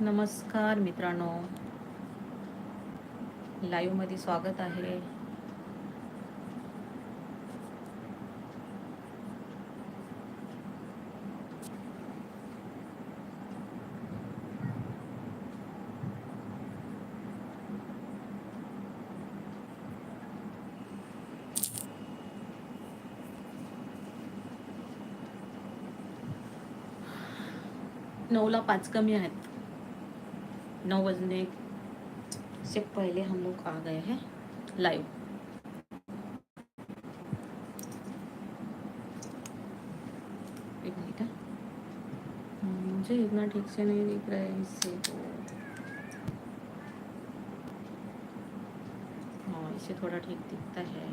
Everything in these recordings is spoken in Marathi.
नमस्कार मित्रांनो. लाईव्हमध्ये स्वागत आहे. नऊला पाच कमी आहेत. नौ बजने से पहले हम लोग आ गए हैं लाइव हाँ। हम्म, मुझे इतना ठीक से नहीं दिख रहा है इससे तो। हाँ इससे थोड़ा ठीक दिखता है।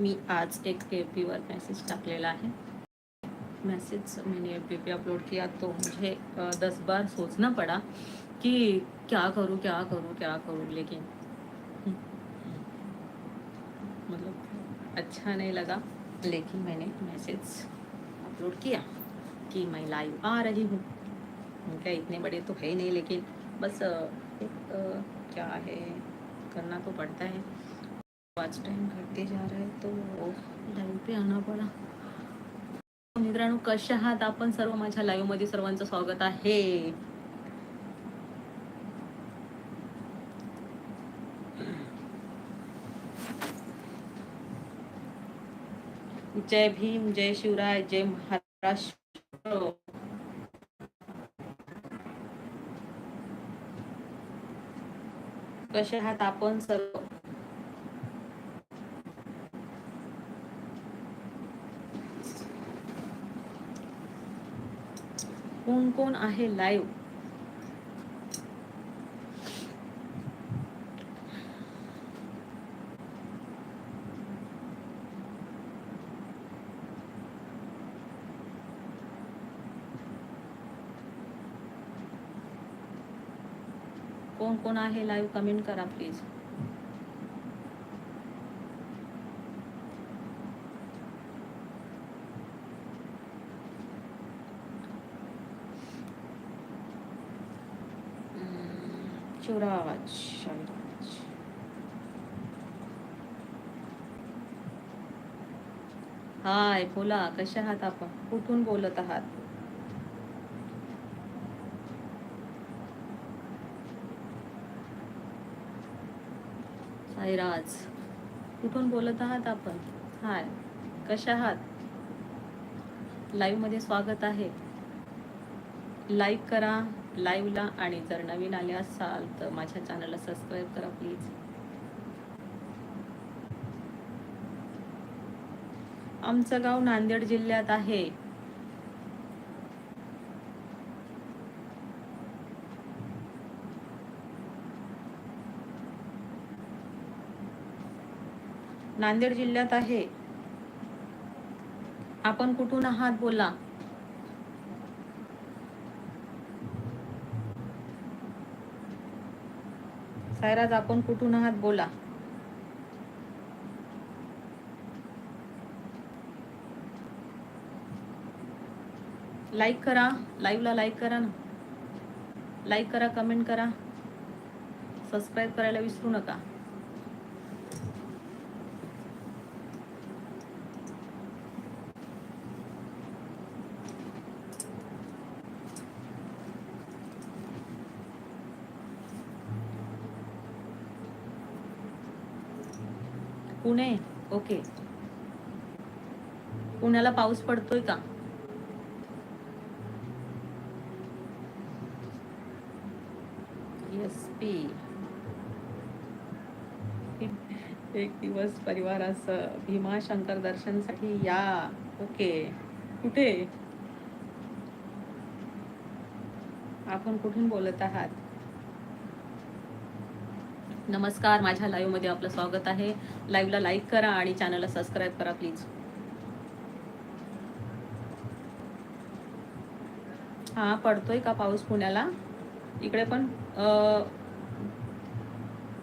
मी आज एक एफ़ वर मैसेज टाकलेला है मैसेज मैंने एफ़ पे अपलोड किया तो मुझे दस बार सोचना पड़ा कि क्या करूँ क्या करूँ क्या करूँ, लेकिन मतलब अच्छा नहीं लगा। लेकिन मैंने मैसेज अपलोड किया कि मैं लाइव आ रही हूँ। क्या इतने बड़े तो है ही नहीं, लेकिन बस एक क्या है, करना तो पड़ता है। वाच टाइम घटते जा रहा है तो लाईव्ह पे आना पडा। मित्रांनो कसे आहात? आपण सर्व माझ्या लाईव्हमध्ये सर्वांचं स्वागत आहे. जय भीम जय शिवराय जय महाराष्ट्र. कसे आहात आपण सर्व? कोण कोण आहे लाईव्ह कोण कोण आहे लाईव्ह कमेंट करा प्लीज शिवराज हाय बोला कशा आहात आपण? कुठून बोलत आहात? साईराज कुठून बोलत आहात आपण? हाय कशा आहात? लाईव्हमध्ये स्वागत आहे. लाईक करा लाईव्हला आणि जर नवीन आले असाल तर माझ्या चॅनलला सबस्क्राईब करा प्लीज. आमचं गाव नांदेड जिल्ह्यात आहे. नांदेड जिल्ह्यात आहे. आपण कुठून आहात? बोला. सायराज आपण कुठून आहात? बोला. लाईक करा. लाईव्हला लाईक करा ना. लाईक करा कमेंट करा. सबस्क्राईब करायला विसरू नका. पुणे. ओके. पुण्याला पाऊस पडतोय का? यस पी एक दिवस परिवारासह भीमाशंकर दर्शनसाठी या. ओके. कुठे? आपण कुठून बोलत आहात? नमस्कार माझ्या लाईव्हमध्ये आपलं स्वागत आहे. लाईव्हला लाईक करा आणि चॅनलला सबस्क्राईब करा प्लीज. हा पडतोय का पाऊस पुण्याला? इकडे पण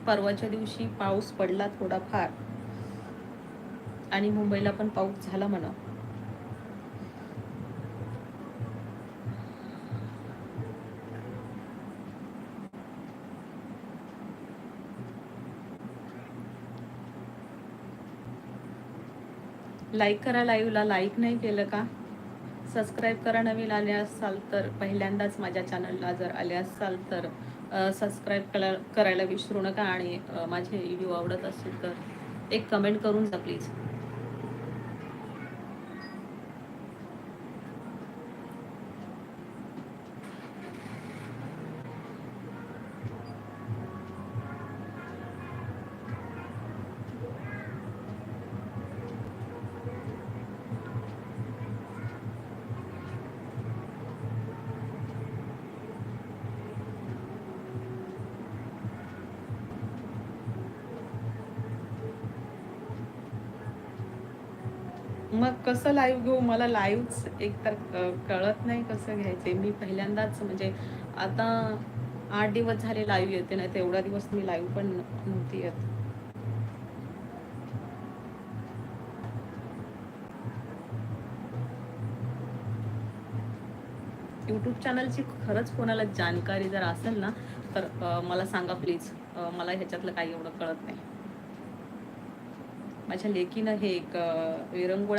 परवाच्या दिवशी पाऊस पडला थोडाफार. आणि मुंबईला पण पाऊस झाला म्हणा. लाईक करा लाईव्हला लाईक नाही केलं का? सबस्क्राईब करा नवीन आले असाल तर पहिल्यांदाच माझ्या चॅनलला जर आले असाल तर सबस्क्राईब करा करायला विसरू नका आणि माझे व्हिडिओ आवडत असेल तर एक कमेंट करून जा प्लीज मग कसं लाईव्ह घेऊ? मला लाईव्हच एक तर कळत नाही कसं घ्यायचे. मी पहिल्यांदाच म्हणजे आता आठ दिवस झाले लाईव्ह येते नाही तेवढा दिवस मी लाईव्ह पण नव्हती येत. यूट्यूब चॅनलची खरंच कोणाला जानकारी जर असेल ना तर मला सांगा प्लीज मला ह्याच्यातलं काही एवढं कळत नाही. माझ्या लेकीनं हे एक अ, विरंगुळा